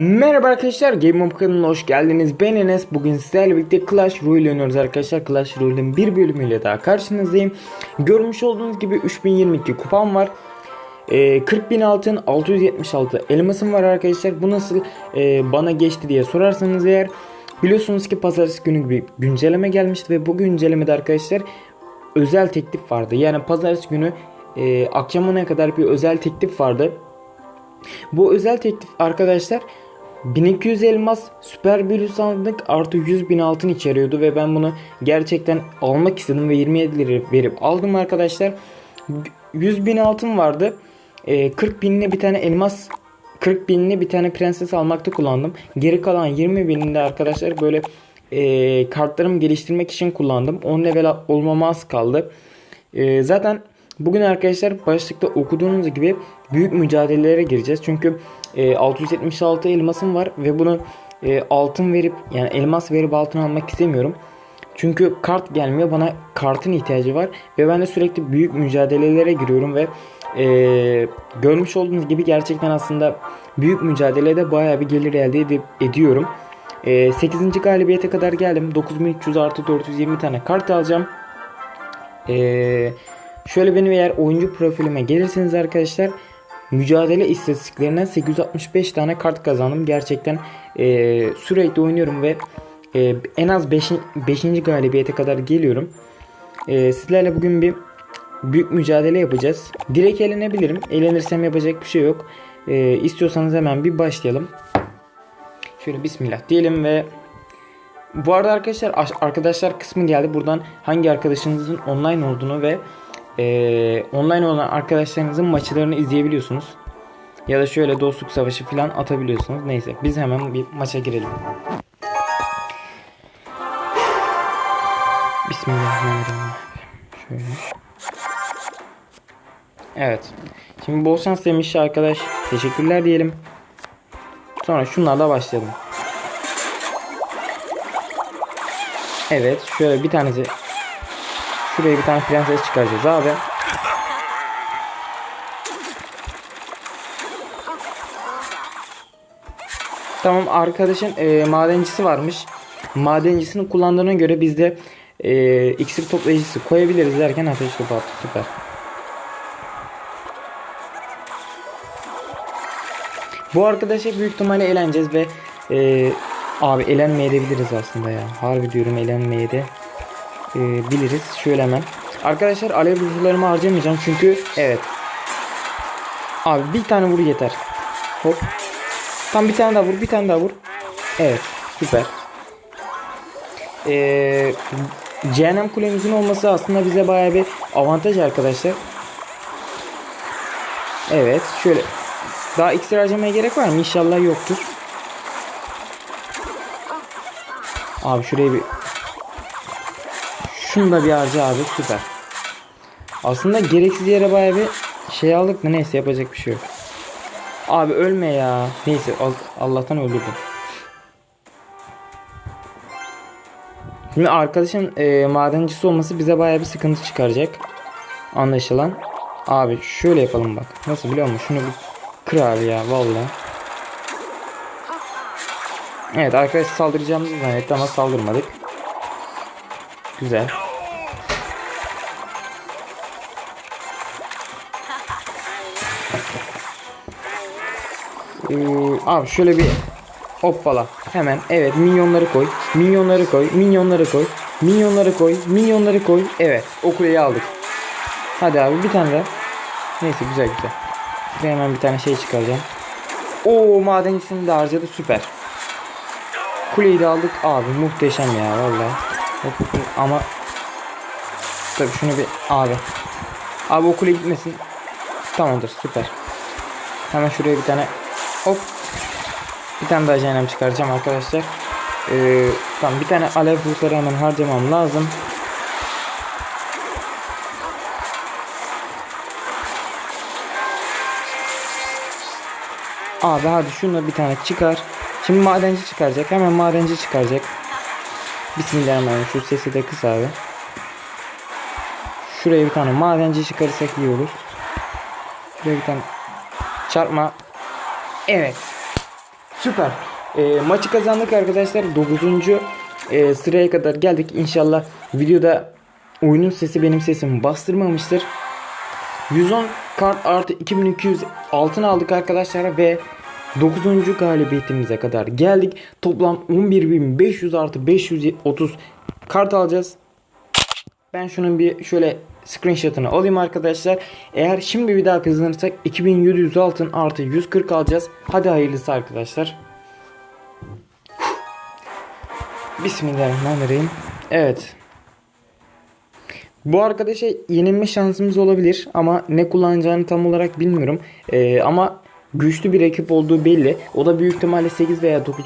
Merhaba arkadaşlar Game Up kanalına hoş geldiniz. Ben Enes. Bugün sizlerle birlikte Clash Royale oynuyoruz arkadaşlar. Clash Royale'in bir bölümüyle daha karşınızdayım. Görmüş olduğunuz gibi 3022 kupam var. Ee, 40 bin altın 676 elmasım var arkadaşlar. Bu nasıl e, bana geçti diye sorarsanız eğer biliyorsunuz ki pazartesi günü bir güncelleme gelmişti ve bu güncellemede arkadaşlar özel teklif vardı. Yani pazartesi günü e, akşamına kadar bir özel teklif vardı. Bu özel teklif arkadaşlar 1200 elmas süper bir sandık artı 100 bin altın içeriyordu ve ben bunu gerçekten almak istedim ve 27 lira verip aldım arkadaşlar. 100 bin altın vardı. Ee, 40 binine bir tane elmas 40 binine bir tane prenses almakta kullandım. Geri kalan 20 bininde arkadaşlar böyle e, kartlarımı geliştirmek için kullandım. 10 level olmama az kaldı. E, zaten bugün arkadaşlar başlıkta okuduğunuz gibi büyük mücadelelere gireceğiz. Çünkü e, 676 elmasım var ve bunu e, altın verip yani elmas verip altın almak istemiyorum. Çünkü kart gelmiyor. Bana kartın ihtiyacı var. Ve ben de sürekli büyük mücadelelere giriyorum ve e, görmüş olduğunuz gibi gerçekten aslında büyük mücadelede baya bir gelir elde edip, ediyorum. E, 8. galibiyete kadar geldim. 9300 artı 420 tane kart alacağım. E, şöyle benim eğer oyuncu profilime gelirseniz arkadaşlar mücadele istatistiklerinden 865 tane kart kazandım. Gerçekten e, sürekli oynuyorum ve e, en az 5. 5. galibiyete kadar geliyorum. E, sizlerle bugün bir büyük mücadele yapacağız. Direkt elenebilirim. Elenirsem yapacak bir şey yok. E, istiyorsanız hemen bir başlayalım. Şöyle bismillah diyelim ve bu arada arkadaşlar aş- arkadaşlar kısmı geldi. Buradan hangi arkadaşınızın online olduğunu ve e, online olan arkadaşlarınızın maçlarını izleyebiliyorsunuz. Ya da şöyle dostluk savaşı falan atabiliyorsunuz. Neyse biz hemen bir maça girelim. Bismillahirrahmanirrahim. Şöyle. Evet. Şimdi bol şans demiş arkadaş. Teşekkürler diyelim. Sonra şunlarla başlayalım. Evet. Şöyle bir tanesi. Şuraya bir tane prenses çıkaracağız abi. Tamam arkadaşın e, madencisi varmış. Madencisini kullandığına göre biz de e, iksir toplayıcısı koyabiliriz derken ateş topu attı. Süper. Bu arkadaşa büyük ihtimalle eğleneceğiz ve e, abi eğlenmeyebiliriz aslında ya. Harbi diyorum eğlenmeye de e, biliriz. Şöyle hemen. Arkadaşlar alev ruhlarımı harcamayacağım çünkü evet. Abi bir tane vur yeter. Hop. Tam bir tane daha vur, bir tane daha vur. Evet, süper. Ee, cehennem kulemizin olması aslında bize bayağı bir avantaj arkadaşlar. Evet, şöyle. Daha iksir harcamaya gerek var mı? İnşallah yoktur. Abi şuraya bir şunu da bir harca abi süper. Aslında gereksiz yere bayağı bir şey aldık da neyse yapacak bir şey yok. Abi ölme ya. Neyse Al- Allah'tan öldürdüm. Şimdi arkadaşın e, madencisi olması bize bayağı bir sıkıntı çıkaracak. Anlaşılan. Abi şöyle yapalım bak. Nasıl biliyor musun? Şunu bir kır abi ya vallahi. Evet arkadaş saldıracağımızı zannetti ama saldırmadık. Güzel. Ee, abi şöyle bir hoppala. Hemen evet minyonları koy. Minyonları koy minyonları koy. Minyonları koy minyonları koy. Evet o kuleyi aldık. Hadi abi bir tane daha. Neyse güzel güzel. Şuraya hemen bir tane şey çıkaracağım. O madencisini de harcadı süper. Kuleyi de aldık. Abi muhteşem ya vallahi Ama tabii şunu bir abi abi o kule gitmesin tamamdır süper hemen şuraya bir tane Hop. Bir tane daha cehennem çıkaracağım arkadaşlar. Ee, tamam bir tane alev ruhları hemen harcamam lazım. Abi hadi şunu bir tane çıkar. Şimdi madenci çıkaracak. Hemen madenci çıkaracak. Bismillahirrahmanirrahim. Şu sesi de kıs abi. Şuraya bir tane madenci çıkarırsak iyi olur. Şuraya bir tane çarpma Evet. Süper. Ee, maçı kazandık arkadaşlar. 9. e, sıraya kadar geldik. İnşallah videoda oyunun sesi benim sesimi bastırmamıştır. 110 kart artı 2200 altın aldık arkadaşlar ve 9. galibiyetimize kadar geldik. Toplam 11500 artı 530 kart alacağız. Ben şunun bir şöyle screenshot'ını alayım arkadaşlar. Eğer şimdi bir daha kazanırsak 2700 altın artı 140 alacağız. Hadi hayırlısı arkadaşlar. Bismillahirrahmanirrahim. Evet. Bu arkadaşa yenilme şansımız olabilir ama ne kullanacağını tam olarak bilmiyorum. Ee, ama güçlü bir ekip olduğu belli. O da büyük ihtimalle 8 veya 9.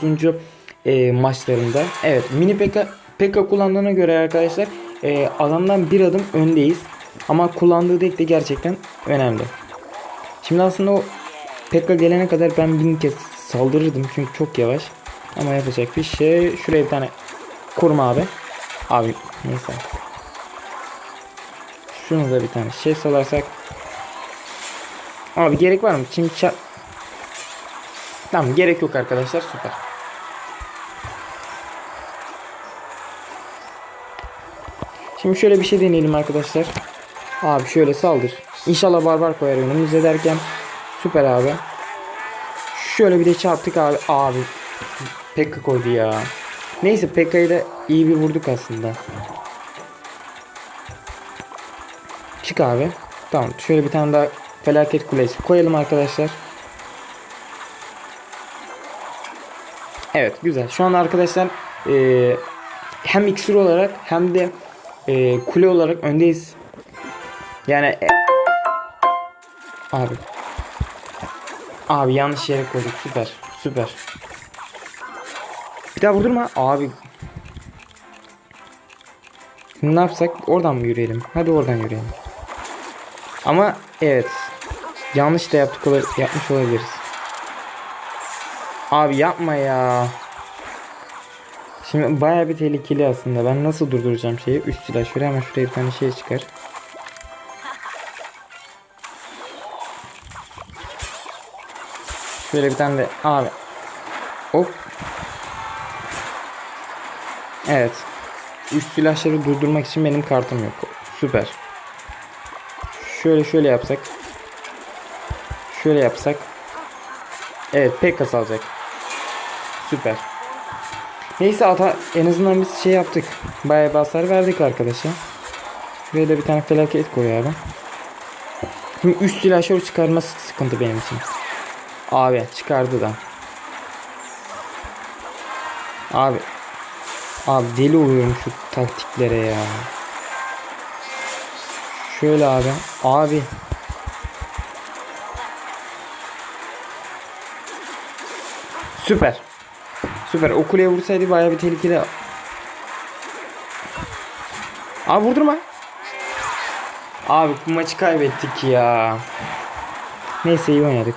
E, maçlarında. Evet mini Pekka, Pekka kullandığına göre arkadaşlar e, adamdan bir adım öndeyiz. Ama kullandığı deck de gerçekten önemli. Şimdi aslında o Pekka gelene kadar ben bin kez saldırırdım çünkü çok yavaş. Ama yapacak bir şey. Şuraya bir tane kurma abi. Abi neyse. Şunu da bir tane şey salarsak. Abi gerek var mı? Ça- Tamam gerek yok arkadaşlar süper. Şimdi şöyle bir şey deneyelim arkadaşlar. Abi şöyle saldır. İnşallah barbar koyar önümüze derken. Süper abi. Şöyle bir de çarptık abi. Abi. Pekka koydu ya. Neyse Pekka'yı da iyi bir vurduk aslında. Çık abi. Tamam şöyle bir tane daha felaket kulesi koyalım arkadaşlar. Evet güzel. Şu an arkadaşlar e, hem iksir olarak hem de e, kule olarak öndeyiz. Yani e, abi abi yanlış yere koyduk. Süper. Süper. Bir daha vurdurma. Abi ne yapsak? Oradan mı yürüyelim? Hadi oradan yürüyelim. Ama evet. Yanlış da yaptık yapmış olabiliriz. Abi yapma ya. Şimdi baya bir tehlikeli aslında. Ben nasıl durduracağım şeyi? Üst silah şuraya ama şuraya bir tane şey çıkar. Şöyle bir tane de abi. Hop. Evet. Üst silahları durdurmak için benim kartım yok. Süper. Şöyle şöyle yapsak. Şöyle yapsak. Evet pek alacak. Süper. Neyse ata en azından biz şey yaptık. Bayağı bir hasar verdik arkadaşa. Şuraya bir tane felaket koy abi. Şimdi üst silahşör çıkarması sıkıntı benim için. Abi çıkardı da. Abi. Abi deli oluyorum şu taktiklere ya. Şöyle abi. Abi. Süper. Süper. O kuleye vursaydı bayağı bir tehlikeli. Abi vurdurma. Abi bu maçı kaybettik ya. Neyse iyi oynadık.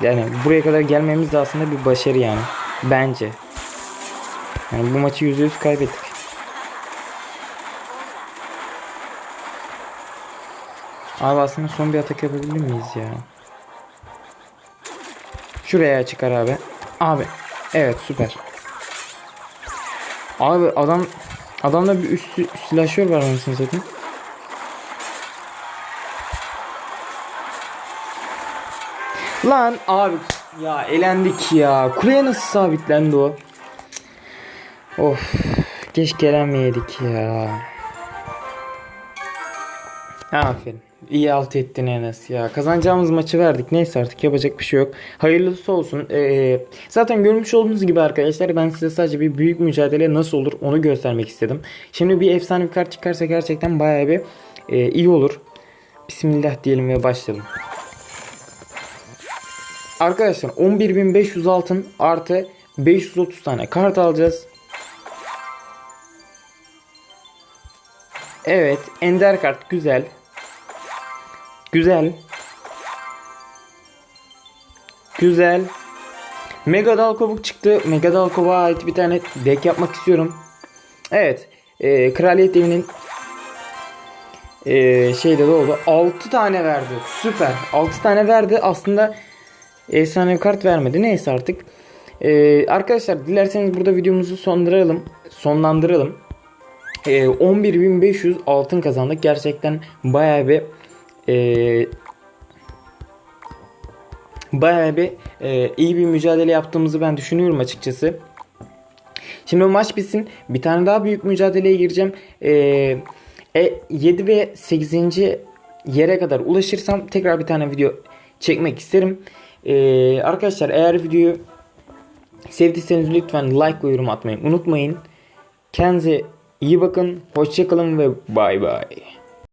Yani buraya kadar gelmemiz de aslında bir başarı yani. Bence. Yani bu maçı %100 kaybettik. Abi aslında son bir atak yapabilir miyiz ya? Şuraya çıkar abi. Abi. Evet süper. Abi adam adamda bir üst silahşör var anasını satayım. Lan abi ya elendik ya. Kuleye nasıl sabitlendi o? Of. Keşke elenmeyeydik ya. Aferin. İyi alt ettin Enes ya. Kazanacağımız maçı verdik. Neyse artık yapacak bir şey yok. Hayırlısı olsun. Ee, zaten görmüş olduğunuz gibi arkadaşlar ben size sadece bir büyük mücadele nasıl olur onu göstermek istedim. Şimdi bir efsane bir kart çıkarsa gerçekten bayağı bir e, iyi olur. Bismillah diyelim ve başlayalım. Arkadaşlar 11.500 altın artı 530 tane kart alacağız. Evet ender kart güzel. Güzel. Güzel. Mega Dal Kovuk çıktı. Mega Dal Kovuk'a ait bir tane deck yapmak istiyorum. Evet. E, Kraliyet evinin e, şeyde de oldu. 6 tane verdi. Süper. 6 tane verdi. Aslında efsane kart vermedi. Neyse artık. Ee, arkadaşlar dilerseniz burada videomuzu sonlandıralım. Sonlandıralım. Ee, 11.500 altın kazandık. Gerçekten bayağı bir e, bayağı bir e, iyi bir mücadele yaptığımızı ben düşünüyorum açıkçası. Şimdi maç bitsin. Bir tane daha büyük mücadeleye gireceğim. Ee, e, 7 ve 8. yere kadar ulaşırsam tekrar bir tane video çekmek isterim. Ee, arkadaşlar eğer videoyu sevdiyseniz lütfen like ve yorum atmayı unutmayın. Kendinize iyi bakın. Hoşçakalın ve bay bay.